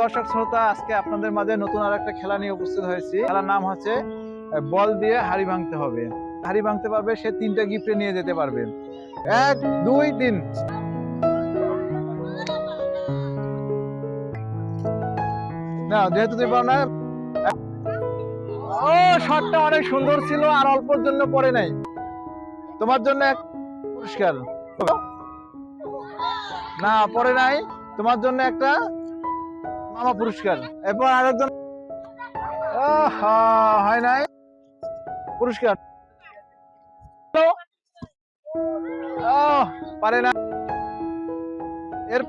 দর্শক শ্রোতা, আজকে আপনাদের মাঝে নতুন আর একটা খেলা নিয়ে উপস্থিত হয়েছি। খেলার নাম হচ্ছে বল দিয়ে হাড়ি ভাঙতে হবে। হাড়ি ভাঙতে পারবে, সে তিনটা গিফটে নিয়ে যেতে পারবে। এক, দুই, তিন। না, যেহেতু তুই না ও, শটটা অনেক সুন্দর ছিল, আর অল্পর জন্য পরে নাই। তোমার জন্য এক পুরস্কার। না পরে নাই। তোমার জন্য একটা মামা পুরস্কার। এরপর আরেকজন হয় নাই। পুরস্কার। পারে না। এর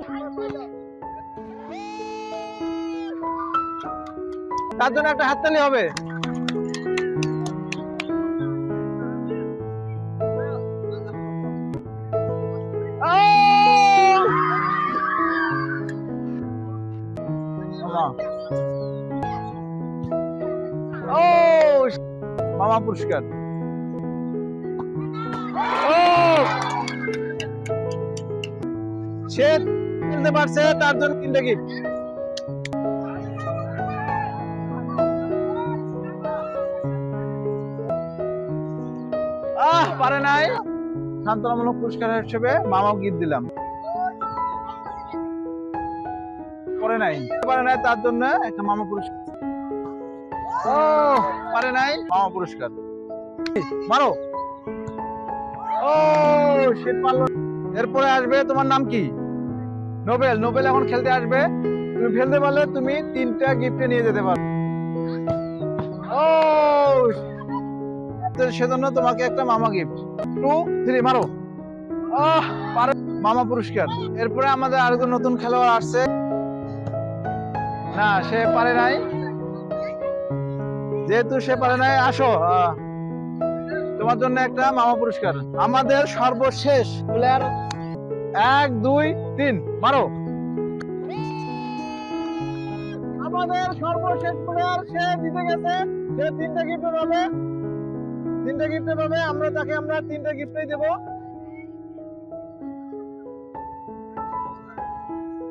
তার জন্য একটা হাততালি হবে। ও, মামা পুরস্কার। পারছে, তার জন্য তিনটা গিফট আহ, পারে নাই। পুরস্কার হিসেবে মামাও গিফট দিলাম। করে নাই। পারে নাই তার জন্য একটা মামা পুরস্কার। ও, পারে নাই মামা পুরস্কার। মারো। ও, সে পারল এরপরে আসবে তোমার নাম কি? নোবেল। নোবেল এখন খেলতে আসবে। তুমি ফেলতে পারলে তুমি তিনটা গিফটে নিয়ে যেতে পারো। ও সেজন্য তোমাকে একটা মামা গিফট টু, থ্রি, মারো। মামা পুরস্কার। এরপরে আমাদের আরেকজন নতুন খেলোয়াড় আসছে। না, সে পারে নাই। যেহেতু সে পারে নাই, আসো তোমার জন্য একটা মামা পুরস্কার। আমাদের সর্বশেষ প্লেয়ার এক, দুই, তিন, মারো। আমাদের সর্বশেষ প্লেয়ার সে জিতে গেছে। সে তিনটা গিফট পাবে তিনটা গিফট পাবে আমরা তাকে আমরা তিনটা গিফটই দেব।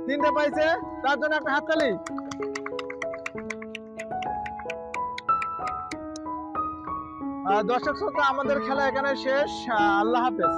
তিনটা পাইছে তার জন্য একটা হাততালি। দর্শক শ্রোতা আমাদের খেলা এখানে শেষ। আল্লাহ হাফেজ।